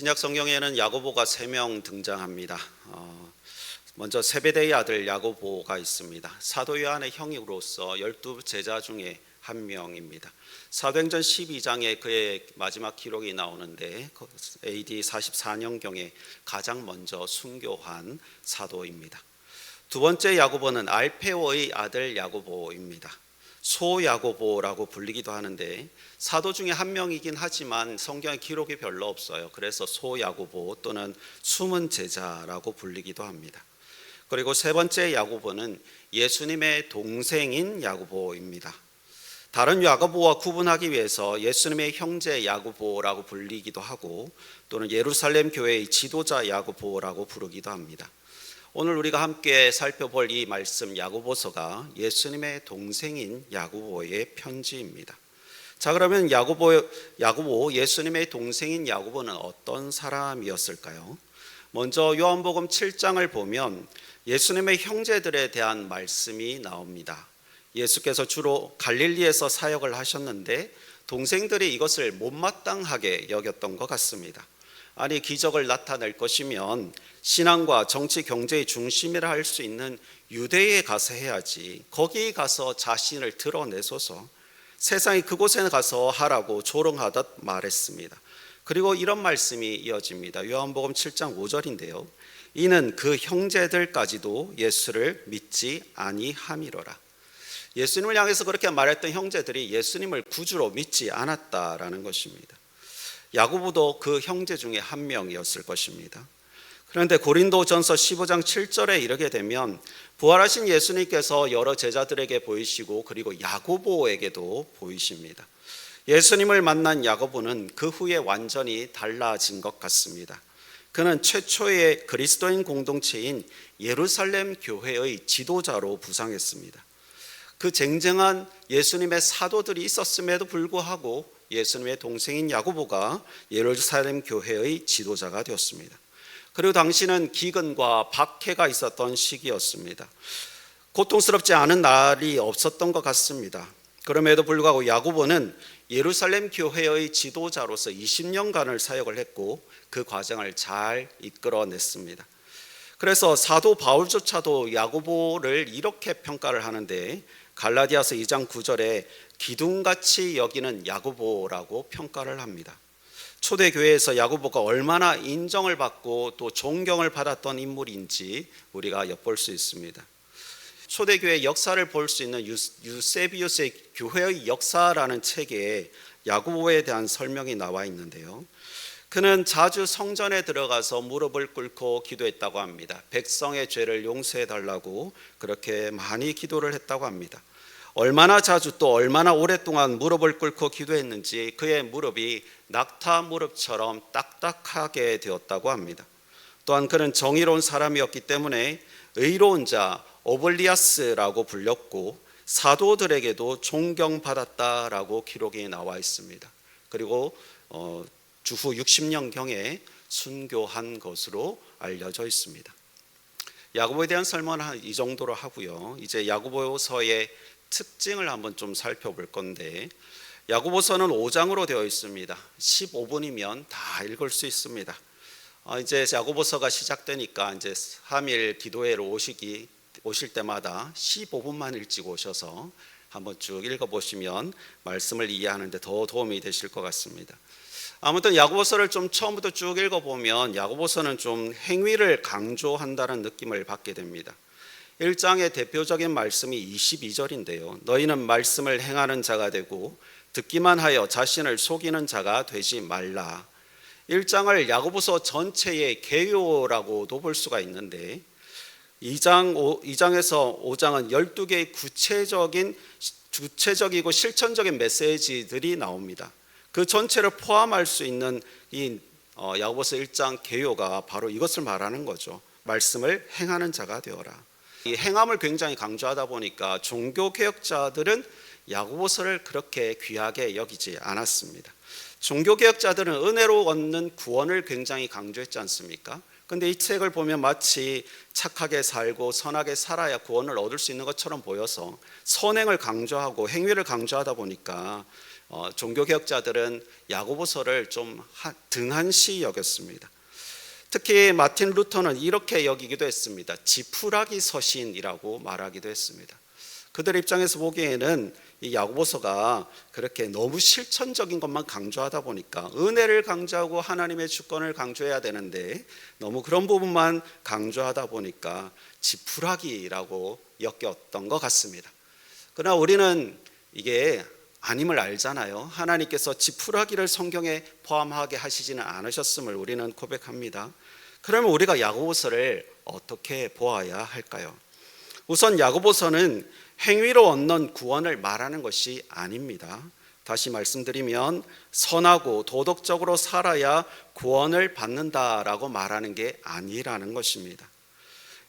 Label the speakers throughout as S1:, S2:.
S1: 신약 성경에는 야고보가 세 명 등장합니다. 어, 먼저 세베대의 아들 야고보가 있습니다. 사도 요한의 형으로서 열두 제자 중에 한 명입니다. 사도행전 12장에 그의 마지막 기록이 나오는데 그 AD 44년경에 가장 먼저 순교한 사도입니다. 두 번째 야고보는 알페오의 아들 야고보입니다. 소야고보라고 불리기도 하는데 사도 중에 한 명이긴 하지만 성경에 기록이 별로 없어요. 그래서 소야고보 또는 숨은 제자라고 불리기도 합니다. 그리고 세 번째 야고보는 예수님의 동생인 야고보입니다. 다른 야고보와 구분하기 위해서 예수님의 형제 야고보라고 불리기도 하고 또는 예루살렘 교회의 지도자 야고보라고 부르기도 합니다. 오늘 우리가 함께 살펴볼 이 말씀 야고보서가 예수님의 동생인 야고보의 편지입니다. 자 그러면 야고보 야고보 예수님의 동생인 야고보는 어떤 사람이었을까요? 먼저 요한복음 7장을 보면 예수님의 형제들에 대한 말씀이 나옵니다. 예수께서 주로 갈릴리에서 사역을 하셨는데 동생들이 이것을 못마땅하게 여겼던 것 같습니다. 아니 기적을 나타낼 것이면 신앙과 정치 경제의 중심이라 할 수 있는 유대에 가서 해야지 거기 가서 자신을 드러내소서 세상이 그곳에 가서 하라고 조롱하듯 말했습니다. 그리고 이런 말씀이 이어집니다. 요한복음 7장 5절인데요. 이는 그 형제들까지도 예수를 믿지 아니함이로라. 예수님을 향해서 그렇게 말했던 형제들이 예수님을 구주로 믿지 않았다라는 것입니다. 야고보도 그 형제 중에 한 명이었을 것입니다. 그런데 고린도전서 15장 7절에 이르게 되면 부활하신 예수님께서 여러 제자들에게 보이시고 그리고 야고보에게도 보이십니다. 예수님을 만난 야고보는 그 후에 완전히 달라진 것 같습니다. 그는 최초의 그리스도인 공동체인 예루살렘 교회의 지도자로 부상했습니다. 그 쟁쟁한 예수님의 사도들이 있었음에도 불구하고 예수님의 동생인 야고보가 예루살렘 교회의 지도자가 되었습니다. 그리고 당시는 기근과 박해가 있었던 시기였습니다. 고통스럽지 않은 날이 없었던 것 같습니다. 그럼에도 불구하고 야고보는 예루살렘 교회의 지도자로서 20년간을 사역을 했고 그 과정을 잘 이끌어냈습니다. 그래서 사도 바울조차도 야고보를 이렇게 평가를 하는데 갈라디아서 2장 9절에 기둥같이 여기는 야고보라고 평가를 합니다. 초대교회에서 야고보가 얼마나 인정을 받고 또 존경을 받았던 인물인지 우리가 엿볼 수 있습니다. 초대교회 역사를 볼 수 있는 유세비우스의 교회의 역사라는 책에 야고보에 대한 설명이 나와 있는데요. 그는 자주 성전에 들어가서 무릎을 꿇고 기도했다고 합니다. 백성의 죄를 용서해 달라고 그렇게 많이 기도를 했다고 합니다. 얼마나 자주 또 얼마나 오랫동안 무릎을 꿇고 기도했는지 그의 무릎이 낙타 무릎처럼 딱딱하게 되었다고 합니다. 또한 그는 정의로운 사람이었기 때문에 의로운 자 오블리아스라고 불렸고 사도들에게도 존경받았다라고 기록이 나와 있습니다. 그리고 어, 주후 60년경에 순교한 것으로 알려져 있습니다. 야고보에 대한 설명은 이 정도로 하고요. 이제 야고보서의 특징을 한번 좀 살펴볼 건데 야고보서는 5장으로 되어 있습니다. 15분이면 다 읽을 수 있습니다. 어, 이제 야고보서가 시작되니까 이제 3일 기도회로 오시기 오실 때마다 15분만 일찍 오셔서 한번 쭉 읽어 보시면 말씀을 이해하는데 더 도움이 되실 것 같습니다. 아무튼 야고보서를 좀 처음부터 쭉 읽어 보면 야고보서는 좀 행위를 강조한다는 느낌을 받게 됩니다. 1장의 대표적인 말씀이 22절인데요. 너희는 말씀을 행하는 자가 되고 듣기만 하여 자신을 속이는 자가 되지 말라. 1장을 야고보서 전체의 개요라고도 볼 수가 있는데 2장 5, 2장에서 5장은 12개의 구체적인 구체적이고 실천적인 메시지들이 나옵니다. 그 전체를 포함할 수 있는 이 어, 야고보서 1장 개요가 바로 이것을 말하는 거죠. 말씀을 행하는 자가 되어라. 이 행함을 굉장히 강조하다 보니까 종교 개혁자들은 야고보서를 그렇게 귀하게 여기지 않았습니다. 종교 개혁자들은 은혜로 얻는 구원을 굉장히 강조했지 않습니까? 근데 이 책을 보면 마치 착하게 살고 선하게 살아야 구원을 얻을 수 있는 것처럼 보여서 선행을 강조하고 행위를 강조하다 보니까 어, 종교 개혁자들은 야고보서를 좀 하- 등한시 여겼습니다. 특히 마틴 루터는 이렇게 여기기도 했습니다. 지푸라기 서신이라고 말하기도 했습니다. 그들 입장에서 보기에는 이 야고보서가 그렇게 너무 실천적인 것만 강조하다 보니까 은혜를 강조하고 하나님의 주권을 강조해야 되는데 너무 그런 부분만 강조하다 보니까 지푸라기라고 여겼던 것 같습니다. 그러나 우리는 이게 아님을 알잖아요. 하나님께서 지푸라기를 성경에 포함하게 하시지는 않으셨음을 우리는 고백합니다. 그러면 우리가 야고보서를 어떻게 보아야 할까요? 우선 야고보서는 행위로 얻는 구원을 말하는 것이 아닙니다. 다시 말씀드리면 선하고 도덕적으로 살아야 구원을 받는다라고 말하는 게 아니라는 것입니다.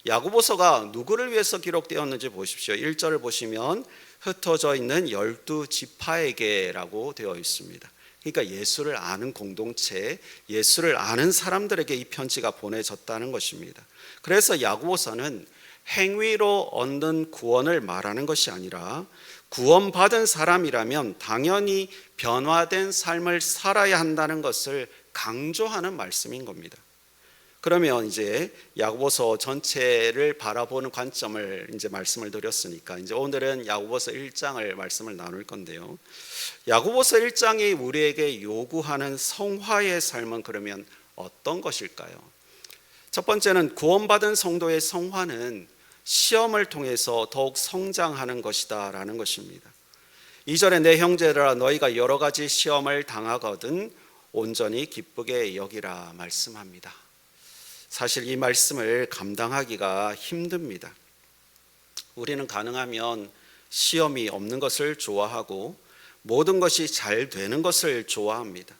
S1: 야고보서가 누구를 위해서 기록되었는지 보십시오. 1절을 보시면 흩어져 있는 열두 지파에게라고 되어 있습니다. 그러니까 예수를 아는 공동체, 예수를 아는 사람들에게 이 편지가 보내졌다는 것입니다. 그래서 야고보서는 행위로 얻는 구원을 말하는 것이 아니라 구원받은 사람이라면 당연히 변화된 삶을 살아야 한다는 것을 강조하는 말씀인 겁니다. 그러면 이제 야고보서 전체를 바라보는 관점을 이제 말씀을 드렸으니까 이제 오늘은 야고보서 1장을 말씀을 나눌 건데요. 야고보서 1장이 우리에게 요구하는 성화의 삶은 그러면 어떤 것일까요? 첫 번째는 구원받은 성도의 성화는 시험을 통해서 더욱 성장하는 것이다라는 것입니다. 2절에 내 형제들아 너희가 여러 가지 시험을 당하거든 온전히 기쁘게 여기라 말씀합니다. 사실 이 말씀을 감당하기가 힘듭니다. 우리는 가능하면 시험이 없는 것을 좋아하고 모든 것이 잘 되는 것을 좋아합니다.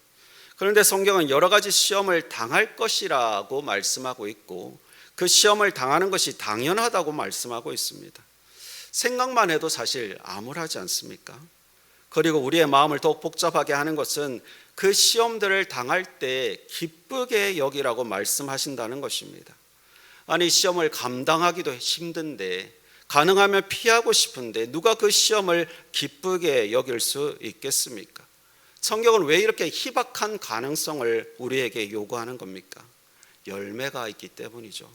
S1: 그런데 성경은 여러 가지 시험을 당할 것이라고 말씀하고 있고 그 시험을 당하는 것이 당연하다고 말씀하고 있습니다. 생각만 해도 사실 암울하지 않습니까? 그리고 우리의 마음을 더욱 복잡하게 하는 것은 그 시험들을 당할 때 기쁘게 여기라고 말씀하신다는 것입니다. 아니 시험을 감당하기도 힘든데 가능하면 피하고 싶은데 누가 그 시험을 기쁘게 여길 수 있겠습니까? 성경은 왜 이렇게 희박한 가능성을 우리에게 요구하는 겁니까? 열매가 있기 때문이죠.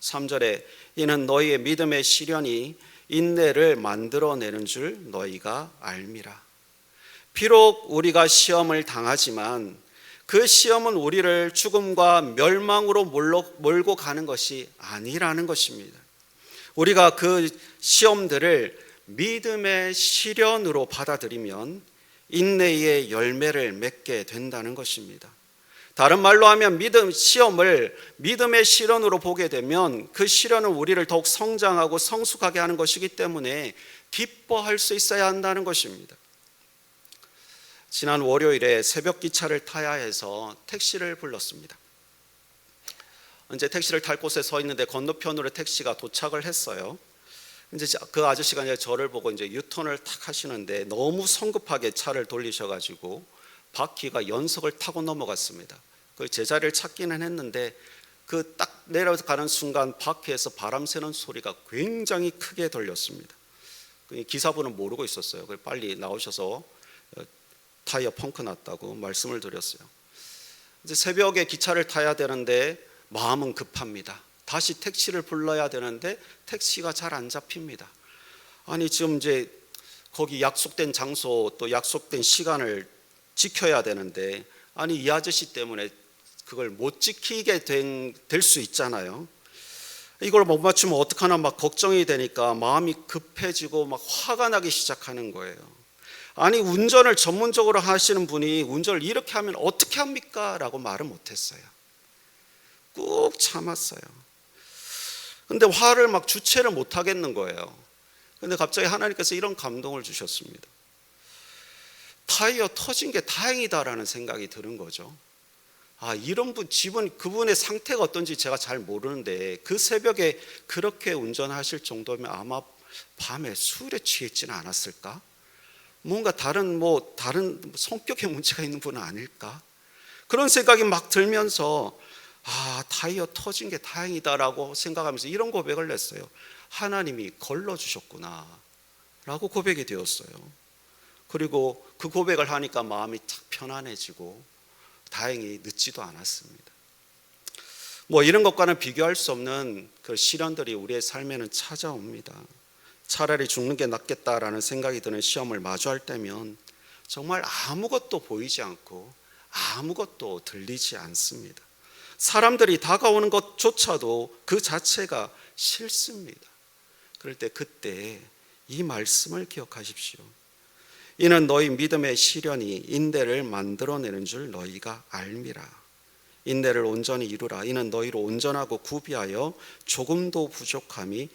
S1: 3절에 이는 너희의 믿음의 시련이 인내를 만들어내는 줄 너희가 알미라. 비록 우리가 시험을 당하지만 그 시험은 우리를 죽음과 멸망으로 몰고 가는 것이 아니라는 것입니다. 우리가 그 시험들을 믿음의 시련으로 받아들이면 인내의 열매를 맺게 된다는 것입니다. 다른 말로 하면 믿음 시험을 믿음의 시련으로 보게 되면 그 시련은 우리를 더욱 성장하고 성숙하게 하는 것이기 때문에 기뻐할 수 있어야 한다는 것입니다. 지난 월요일에 새벽 기차를 타야 해서 택시를 불렀습니다. 이제 택시를 탈 곳에 서 있는데 건너편으로 택시가 도착을 했어요. 이제 그 아저씨가 이제 저를 보고 이제 유턴을 탁 하시는데 너무 성급하게 차를 돌리셔가지고 바퀴가 연석을 타고 넘어갔습니다. 그 제자리를 찾기는 했는데 그 딱 내려가는 순간 바퀴에서 바람 새는 소리가 굉장히 크게 들렸습니다. 그 기사분은 모르고 있었어요. 빨리 나오셔서 타이어 펑크 났다고 말씀을 드렸어요. 이제 새벽에 기차를 타야 되는데 마음은 급합니다. 다시 택시를 불러야 되는데 택시가 잘 안 잡힙니다. 아니 지금 이제 거기 약속된 장소 또 약속된 시간을 지켜야 되는데 아니 이 아저씨 때문에 그걸 못 지키게 될 수 있잖아요. 이걸 못 맞추면 어떡하나 막 걱정이 되니까 마음이 급해지고 막 화가 나기 시작하는 거예요. 아니 운전을 전문적으로 하시는 분이 운전을 이렇게 하면 어떻게 합니까? 라고 말을 못했어요. 꾹 참았어요. 근데 화를 막 주체를 못 하겠는 거예요. 근데 갑자기 하나님께서 이런 감동을 주셨습니다. 타이어 터진 게 다행이다라는 생각이 드는 거죠. 아, 이런 분, 집은 그분의 상태가 어떤지 제가 잘 모르는데 그 새벽에 그렇게 운전하실 정도면 아마 밤에 술에 취했지는 않았을까? 뭔가 다른 뭐 다른 성격의 문제가 있는 분은 아닐까? 그런 생각이 막 들면서 아 타이어 터진 게 다행이다라고 생각하면서 이런 고백을 냈어요. 하나님이 걸러 주셨구나 라고 고백이 되었어요. 그리고 그 고백을 하니까 마음이 탁 편안해지고 다행히 늦지도 않았습니다. 뭐 이런 것과는 비교할 수 없는 그 시련들이 우리의 삶에는 찾아옵니다. 차라리 죽는 게 낫겠다라는 생각이 드는 시험을 마주할 때면 정말 아무것도 보이지 않고 아무것도 들리지 않습니다. 사람들이 다가오는 것조차도 그 자체가 싫습니다. 그럴 때 그때 이 말씀을 기억하십시오. 이는 너희 믿음의 시련이 인대를 만들어내는 줄 너희가 알미라. 인내를 온전히 이루라. 이는 너희로 온전하고 구비하여 조금도 부족함이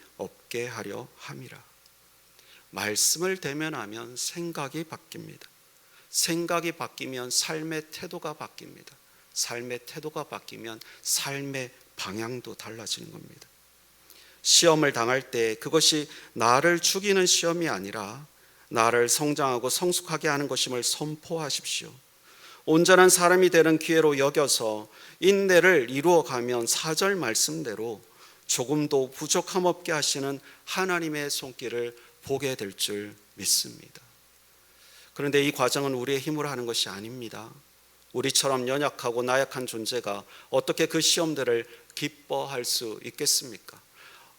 S1: 없게 하려 함이라. 말씀을 대면하면 생각이 바뀝니다. 생각이 바뀌면 삶의 태도가 바뀝니다. 삶의 태도가 바뀌면 삶의 방향도 달라지는 겁니다. 시험을 당할 때 그것이 나를 죽이는 시험이 아니라 나를 성장하고 성숙하게 하는 것임을 선포하십시오. 온전한 사람이 되는 기회로 여겨서 인내를 이루어 가면 사절 말씀대로 조금도 부족함 없게 하시는 하나님의 손길을 보게 될 줄 믿습니다. 그런데 이 과정은 우리의 힘으로 하는 것이 아닙니다. 우리처럼 연약하고 나약한 존재가 어떻게 그 시험들을 기뻐할 수 있겠습니까?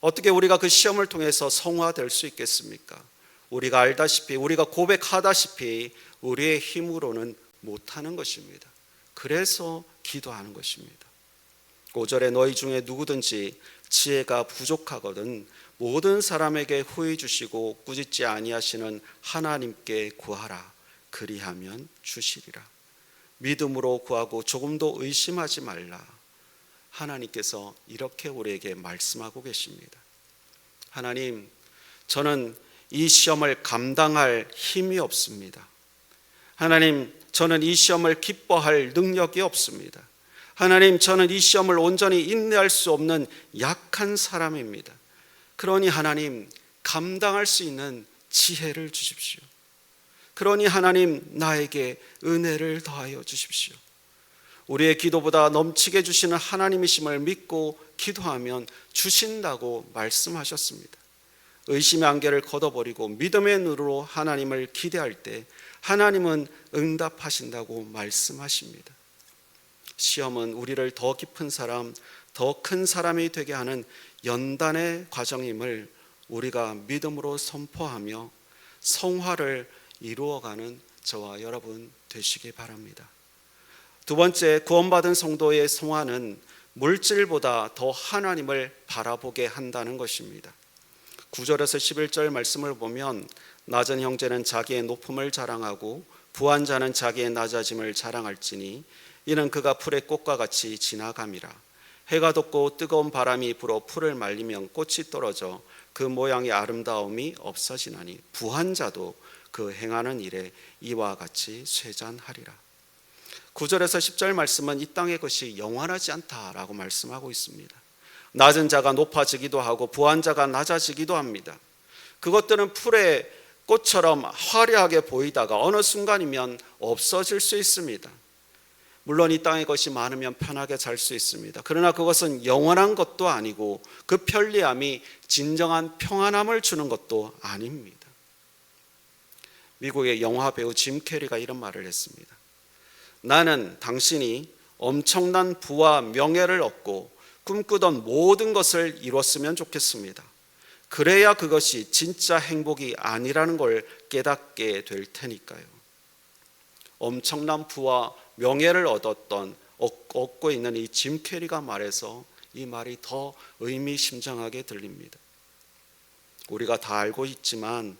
S1: 어떻게 우리가 그 시험을 통해서 성화될 수 있겠습니까? 우리가 알다시피 우리가 고백하다시피 우리의 힘으로는 못하는 것입니다. 그래서 기도하는 것입니다. 5절에 너희 중에 누구든지 지혜가 부족하거든 모든 사람에게 후히 주시고 꾸짖지 아니하시는 하나님께 구하라. 그리하면 주시리라. 믿음으로 구하고 조금도 의심하지 말라. 하나님께서 이렇게 우리에게 말씀하고 계십니다. 하나님 저는 이 시험을 감당할 힘이 없습니다. 하나님 저는 이 시험을 기뻐할 능력이 없습니다. 하나님, 저는 이 시험을 온전히 인내할 수 없는 약한 사람입니다. 그러니 하나님, 감당할 수 있는 지혜를 주십시오. 그러니 하나님, 나에게 은혜를 더하여 주십시오. 우리의 기도보다 넘치게 주시는 하나님이심을 믿고 기도하면 주신다고 말씀하셨습니다. 의심의 안개를 걷어버리고 믿음의 눈으로 하나님을 기대할 때 하나님은 응답하신다고 말씀하십니다. 시험은 우리를 더 깊은 사람, 더 큰 사람이 되게 하는 연단의 과정임을 우리가 믿음으로 선포하며 성화를 이루어가는 저와 여러분 되시기 바랍니다. 두 번째, 구원받은 성도의 성화는 물질보다 더 하나님을 바라보게 한다는 것입니다. 9절에서 11절 말씀을 보면 낮은 형제는 자기의 높음을 자랑하고 부한 자는 자기의 낮아짐을 자랑할지니 이는 그가 풀의 꽃과 같이 지나감이라. 해가 돋고 뜨거운 바람이 불어 풀을 말리면 꽃이 떨어져 그 모양의 아름다움이 없어지나니 부한 자도 그 행하는 일에 이와 같이 쇠잔하리라. 9절에서 10절 말씀은 이 땅의 것이 영원하지 않다라고 말씀하고 있습니다. 낮은 자가 높아지기도 하고 부한 자가 낮아지기도 합니다. 그것들은 풀의 꽃처럼 화려하게 보이다가 어느 순간이면 없어질 수 있습니다. 물론 이 땅의 것이 많으면 편하게 살수 있습니다. 그러나 그것은 영원한 것도 아니고 그 편리함이 진정한 평안함을 주는 것도 아닙니다. 미국의 영화 배우 짐 캐리가 이런 말을 했습니다. 나는 당신이 엄청난 부와 명예를 얻고 꿈꾸던 모든 것을 이뤘으면 좋겠습니다. 그래야 그것이 진짜 행복이 아니라는 걸 깨닫게 될 테니까요. 엄청난 부와 명예를 얻었던 얻고 있는 이 짐 캐리가 말해서 이 말이 더 의미심장하게 들립니다. 우리가 다 알고 있지만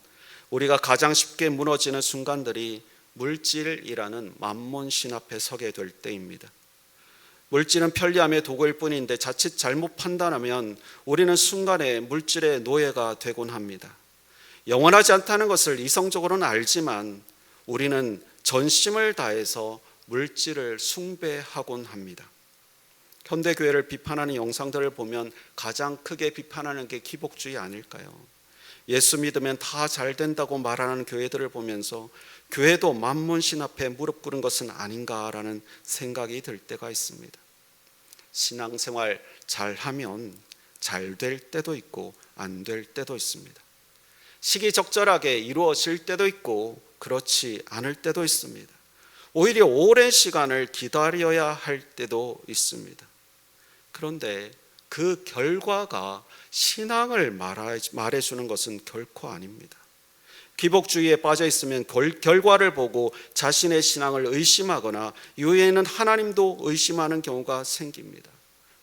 S1: 우리가 가장 쉽게 무너지는 순간들이 물질이라는 만몬신 앞에 서게 될 때입니다. 물질은 편리함의 도구일 뿐인데 자칫 잘못 판단하면 우리는 순간에 물질의 노예가 되곤 합니다. 영원하지 않다는 것을 이성적으로는 알지만 우리는 전심을 다해서 물질을 숭배하곤 합니다. 현대 교회를 비판하는 영상들을 보면 가장 크게 비판하는 게 기복주의 아닐까요? 예수 믿으면 다 잘 된다고 말하는 교회들을 보면서 교회도 만문신 앞에 무릎 꿇은 것은 아닌가라는 생각이 들 때가 있습니다. 신앙생활 잘 하면 잘 될 때도 있고 안 될 때도 있습니다. 시기적절하게 이루어질 때도 있고 그렇지 않을 때도 있습니다. 오히려 오랜 시간을 기다려야 할 때도 있습니다. 그런데 그 결과가 신앙을 말해주는 것은 결코 아닙니다. 기복주의에 빠져 있으면 결과를 보고 자신의 신앙을 의심하거나 이후에는 하나님도 의심하는 경우가 생깁니다.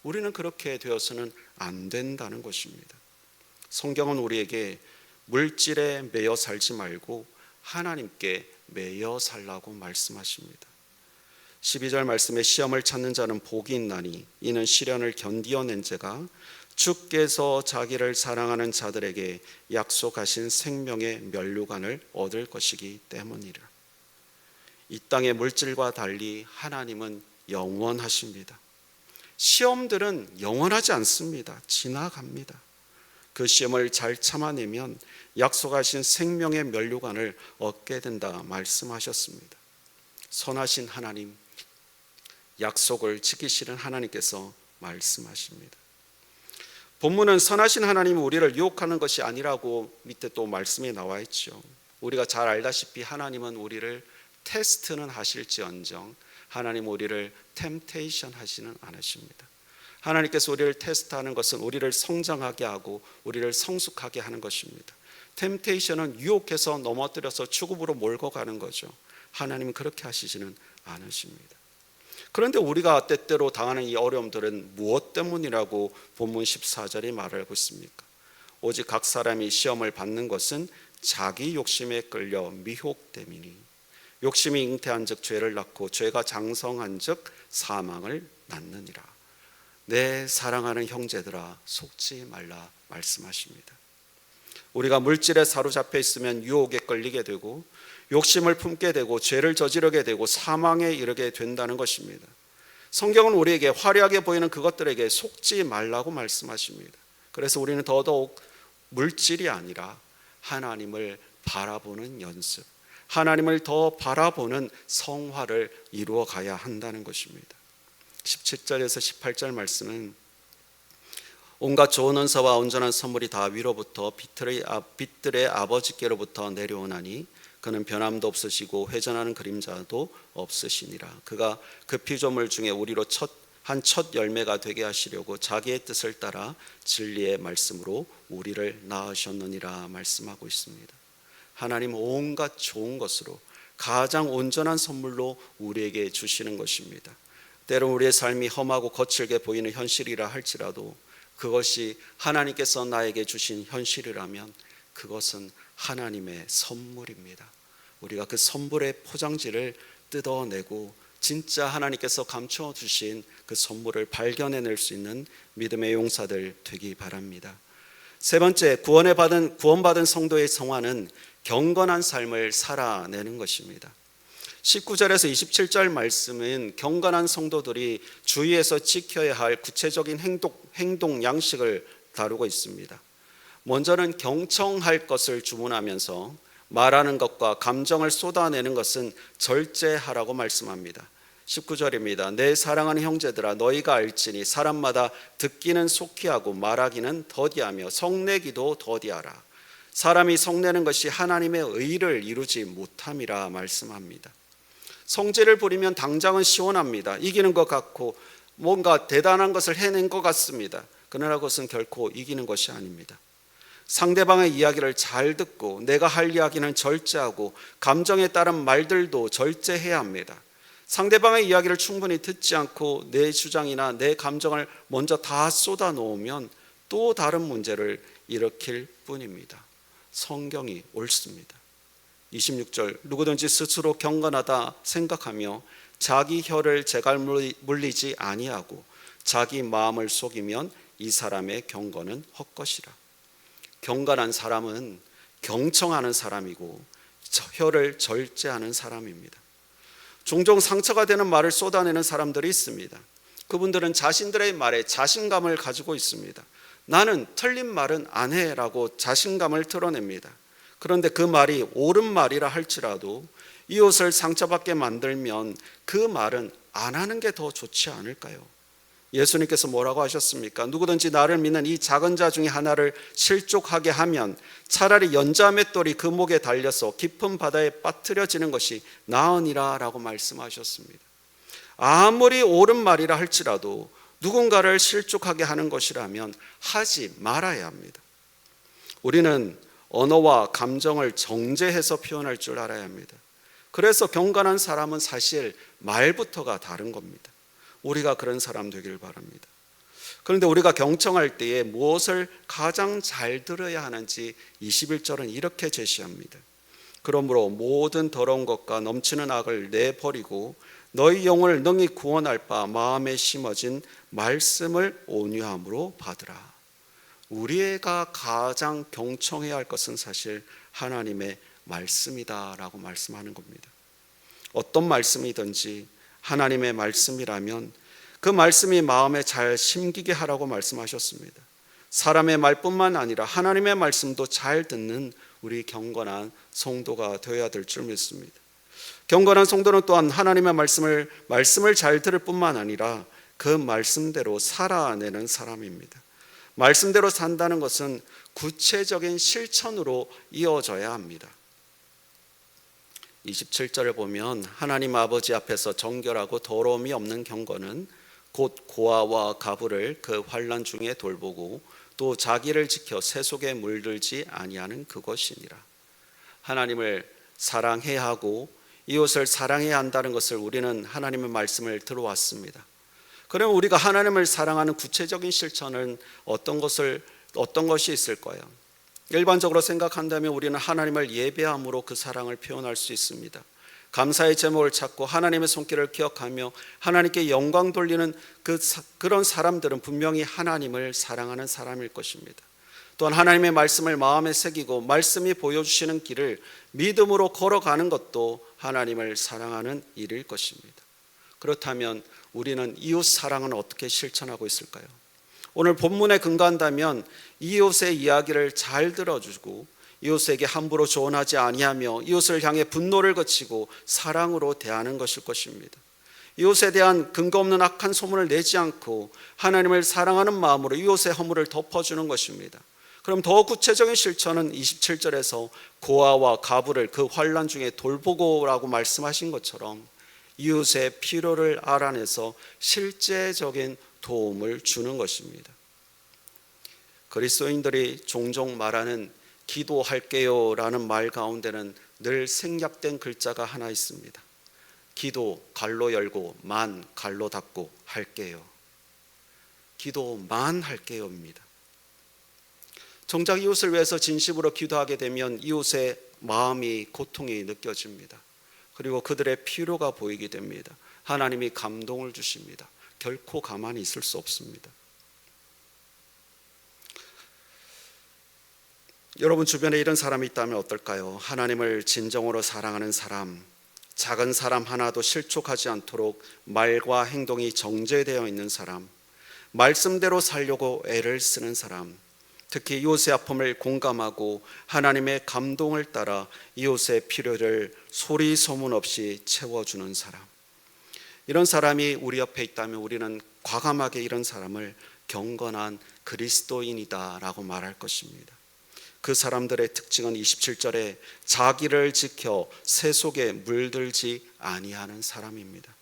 S1: 우리는 그렇게 되어서는 안 된다는 것입니다. 성경은 우리에게 물질에 매여 살지 말고 하나님께 매여 살라고 말씀하십니다. 12절 말씀에 시험을 찾는 자는 복이 있나니 이는 시련을 견디어낸 자가 주께서 자기를 사랑하는 자들에게 약속하신 생명의 면류관을 얻을 것이기 때문이라. 이 땅의 물질과 달리 하나님은 영원하십니다. 시험들은 영원하지 않습니다. 지나갑니다. 그 시험을 잘 참아내면 약속하신 생명의 면류관을 얻게 된다 말씀하셨습니다. 선하신 하나님, 약속을 지키시는 하나님께서 말씀하십니다. 본문은 선하신 하나님이 우리를 유혹하는 것이 아니라고 밑에 또 말씀이 나와 있죠. 우리가 잘 알다시피 하나님은 우리를 테스트는 하실지언정 하나님 우리를 템테이션 하시는 않으십니다. 하나님께서 우리를 테스트하는 것은 우리를 성장하게 하고 우리를 성숙하게 하는 것입니다. 템테이션은 유혹해서 넘어뜨려서 추굽으로 몰고 가는 거죠. 하나님은 그렇게 하시지는 않으십니다. 그런데 우리가 때때로 당하는 이 어려움들은 무엇 때문이라고 본문 14절이 말하고 있습니까? 오직 각 사람이 시험을 받는 것은 자기 욕심에 끌려 미혹됨이니 욕심이 잉태한 즉 죄를 낳고 죄가 장성한 즉 사망을 낳느니라. 내 사랑하는 형제들아 속지 말라 말씀하십니다. 우리가 물질에 사로잡혀 있으면 유혹에 끌리게 되고 욕심을 품게 되고 죄를 저지르게 되고 사망에 이르게 된다는 것입니다. 성경은 우리에게 화려하게 보이는 그것들에게 속지 말라고 말씀하십니다. 그래서 우리는 더더욱 물질이 아니라 하나님을 바라보는 연습, 하나님을 더 바라보는 성화를 이루어 가야 한다는 것입니다. 17절에서 18절 말씀은 온갖 좋은 은사와 온전한 선물이 다 위로부터 빛들의, 빛들의 아버지께로부터 내려오나니 그는 변함도 없으시고 회전하는 그림자도 없으시니라. 그가 그 피조물 중에 우리로 첫 한첫 열매가 되게 하시려고 자기의 뜻을 따라 진리의 말씀으로 우리를 낳으셨느니라 말씀하고 있습니다. 하나님 온갖 좋은 것으로 가장 온전한 선물로 우리에게 주시는 것입니다. 때로 우리의 삶이 험하고 거칠게 보이는 현실이라 할지라도 그것이 하나님께서 나에게 주신 현실이라면 그것은 하나님의 선물입니다. 우리가 그 선물의 포장지를 뜯어내고 진짜 하나님께서 감춰 주신 그 선물을 발견해낼 수 있는 믿음의 용사들 되기 바랍니다. 세 번째, 구원에 받은 구원받은 성도의 성화는 경건한 삶을 살아내는 것입니다. 19절에서 27절 말씀은 경건한 성도들이 주위에서 지켜야 할 구체적인 행동, 행동 양식을 다루고 있습니다. 먼저는 경청할 것을 주문하면서 말하는 것과 감정을 쏟아내는 것은 절제하라고 말씀합니다. 19절입니다. 내 사랑하는 형제들아 너희가 알지니 사람마다 듣기는 속히 하고 말하기는 더디하며 성내기도 더디하라. 사람이 성내는 것이 하나님의 의를 이루지 못함이라 말씀합니다. 성질을 부리면 당장은 시원합니다. 이기는 것 같고 뭔가 대단한 것을 해낸 것 같습니다. 그러나 그것은 결코 이기는 것이 아닙니다. 상대방의 이야기를 잘 듣고 내가 할 이야기는 절제하고 감정에 따른 말들도 절제해야 합니다. 상대방의 이야기를 충분히 듣지 않고 내 주장이나 내 감정을 먼저 다 쏟아 놓으면 또 다른 문제를 일으킬 뿐입니다. 성경이 옳습니다. 26절 누구든지 스스로 경건하다 생각하며 자기 혀를 제갈 물리지 아니하고 자기 마음을 속이면 이 사람의 경건은 헛것이라. 경건한 사람은 경청하는 사람이고 혀를 절제하는 사람입니다. 종종 상처가 되는 말을 쏟아내는 사람들이 있습니다. 그분들은 자신들의 말에 자신감을 가지고 있습니다. 나는 틀린 말은 안 해라고 자신감을 드러냅니다. 그런데 그 말이 옳은 말이라 할지라도 이웃을 상처받게 만들면 그 말은 안 하는 게 더 좋지 않을까요? 예수님께서 뭐라고 하셨습니까? 누구든지 나를 믿는 이 작은 자 중에 하나를 실족하게 하면 차라리 연자맷돌이 그 목에 달려서 깊은 바다에 빠뜨려지는 것이 나으니라 라고 말씀하셨습니다. 아무리 옳은 말이라 할지라도 누군가를 실족하게 하는 것이라면 하지 말아야 합니다. 우리는 언어와 감정을 정제해서 표현할 줄 알아야 합니다. 그래서 경건한 사람은 사실 말부터가 다른 겁니다. 우리가 그런 사람 되길 바랍니다. 그런데 우리가 경청할 때에 무엇을 가장 잘 들어야 하는지 21절은 이렇게 제시합니다. 그러므로 모든 더러운 것과 넘치는 악을 내버리고 너희 영혼을 능히 구원할 바 마음에 심어진 말씀을 온유함으로 받으라. 우리가 가장 경청해야 할 것은 사실 하나님의 말씀이다라고 말씀하는 겁니다. 어떤 말씀이든지 하나님의 말씀이라면 그 말씀이 마음에 잘 심기게 하라고 말씀하셨습니다. 사람의 말뿐만 아니라 하나님의 말씀도 잘 듣는 우리 경건한 성도가 되어야 될 줄 믿습니다. 경건한 성도는 또한 하나님의 말씀을 말씀을 잘 들을 뿐만 아니라 그 말씀대로 살아내는 사람입니다. 말씀대로 산다는 것은 구체적인 실천으로 이어져야 합니다. 27절을 보면 하나님 아버지 앞에서 정결하고 더러움이 없는 경건은 곧 고아와 가부를 그 환란 중에 돌보고 또 자기를 지켜 세속에 물들지 아니하는 그것이니라. 하나님을 사랑해야 하고 이웃을 사랑해야 한다는 것을 우리는 하나님의 말씀을 들어왔습니다. 그럼 우리가 하나님을 사랑하는 구체적인 실천은 어떤 것을 어떤 것이 있을까요? 일반적으로 생각한다면 우리는 하나님을 예배함으로 그 사랑을 표현할 수 있습니다. 감사의 제목을 찾고 하나님의 손길을 기억하며 하나님께 영광 돌리는 그 그런 사람들은 분명히 하나님을 사랑하는 사람일 것입니다. 또한 하나님의 말씀을 마음에 새기고 말씀이 보여주시는 길을 믿음으로 걸어가는 것도 하나님을 사랑하는 일일 것입니다. 그렇다면 우리는 이웃 사랑은 어떻게 실천하고 있을까요? 오늘 본문에 근거한다면 이웃의 이야기를 잘 들어주고 이웃에게 함부로 조언하지 아니하며 이웃을 향해 분노를 거치고 사랑으로 대하는 것일 것입니다. 이웃에 대한 근거 없는 악한 소문을 내지 않고 하나님을 사랑하는 마음으로 이웃의 허물을 덮어주는 것입니다. 그럼 더 구체적인 실천은 27절에서 고아와 가부를 그 환란 중에 돌보고라고 말씀하신 것처럼 이웃의 필요를 알아내서 실제적인 도움을 주는 것입니다. 그리스도인들이 종종 말하는 기도할게요 라는 말 가운데는 늘 생략된 글자가 하나 있습니다. 기도 갈로 열고 만 갈로 닫고 할게요. 기도만 할게요입니다. 정작 이웃을 위해서 진심으로 기도하게 되면 이웃의 마음이 고통이 느껴집니다. 그리고 그들의 필요가 보이게 됩니다. 하나님이 감동을 주십니다. 결코 가만히 있을 수 없습니다. 여러분 주변에 이런 사람이 있다면 어떨까요? 하나님을 진정으로 사랑하는 사람, 작은 사람 하나도 실족하지 않도록 말과 행동이 정제되어 있는 사람, 말씀대로 살려고 애를 쓰는 사람, 특히 이웃의 아픔을 공감하고 하나님의 감동을 따라 이웃의 필요를 소리 소문 없이 채워주는 사람. 이런 사람이 우리 옆에 있다면 우리는 과감하게 이런 사람을 경건한 그리스도인이다라고 말할 것입니다. 그 사람들의 특징은 27절에 자기를 지켜 세속에 물들지 아니하는 사람입니다.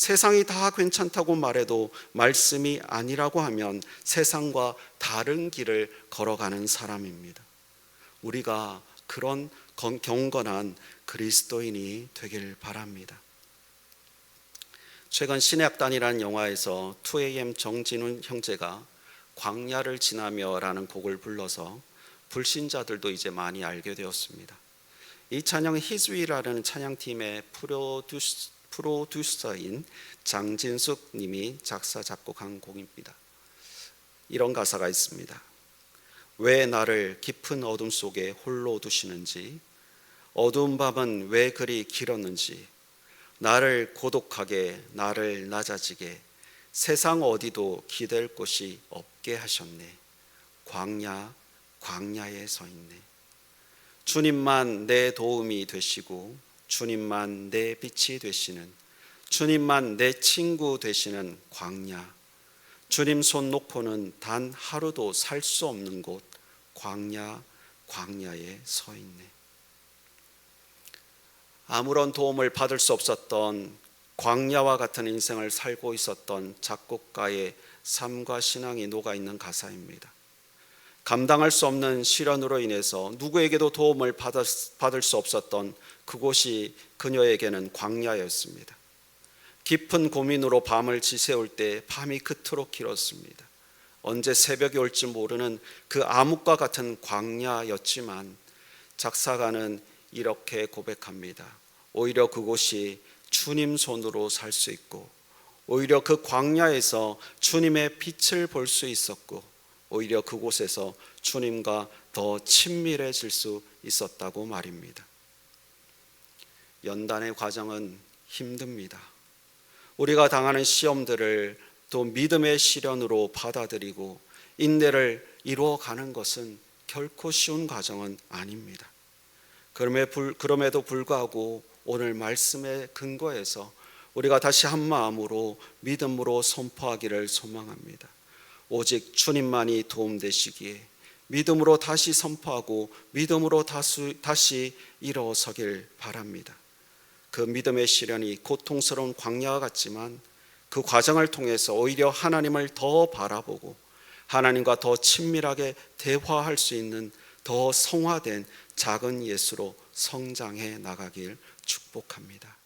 S1: 세상이 다 괜찮다고 말해도 말씀이 아니라고 하면 세상과 다른 길을 걸어가는 사람입니다. 우리가 그런 경건한 그리스도인이 되길 바랍니다. 최근 신약단이라는 영화에서 2AM 정진훈 형제가 광야를 지나며라는 곡을 불러서 불신자들도 이제 많이 알게 되었습니다. 이 찬양은 히즈위라는 찬양팀의 프로듀스, 프로듀서인 장진숙 님이 작사 작곡한 곡입니다. 이런 가사가 있습니다. 왜 나를 깊은 어둠 속에 홀로 두시는지 어두운 밤은 왜 그리 길었는지 나를 고독하게 나를 낮아지게 세상 어디도 기댈 곳이 없게 하셨네. 광야 광야에 서 있네. 주님만 내 도움이 되시고 주님만 내 빛이 되시는 주님만 내 친구 되시는 광야. 주님 손 놓고는 단 하루도 살 수 없는 곳 광야 광야에 서 있네. 아무런 도움을 받을 수 없었던 광야와 같은 인생을 살고 있었던 작곡가의 삶과 신앙이 녹아 있는 가사입니다. 감당할 수 없는 시련으로 인해서 누구에게도 도움을 받을, 수 없었던 그곳이 그녀에게는 광야였습니다. 깊은 고민으로 밤을 지새울 때 밤이 그토록 길었습니다. 언제 새벽이 올지 모르는 그 암흑과 같은 광야였지만 작사가는 이렇게 고백합니다. 오히려 그곳이 주님 손으로 살 수 있고 오히려 그 광야에서 주님의 빛을 볼 수 있었고 오히려 그곳에서 주님과 더 친밀해질 수 있었다고 말입니다. 연단의 과정은 힘듭니다. 우리가 당하는 시험들을 또 믿음의 시련으로 받아들이고 인내를 이루어 가는 것은 결코 쉬운 과정은 아닙니다. 그럼에도 불구하고 오늘 말씀의 근거에서 우리가 다시 한 마음으로 믿음으로 선포하기를 소망합니다. 오직 주님만이 도움되시기에 믿음으로 다시 선포하고 믿음으로 다수, 다시 일어서길 바랍니다. 그 믿음의 시련이 고통스러운 광야와 같지만 그 과정을 통해서 오히려 하나님을 더 바라보고 하나님과 더 친밀하게 대화할 수 있는 더 성화된 작은 예수로 성장해 나가길 축복합니다.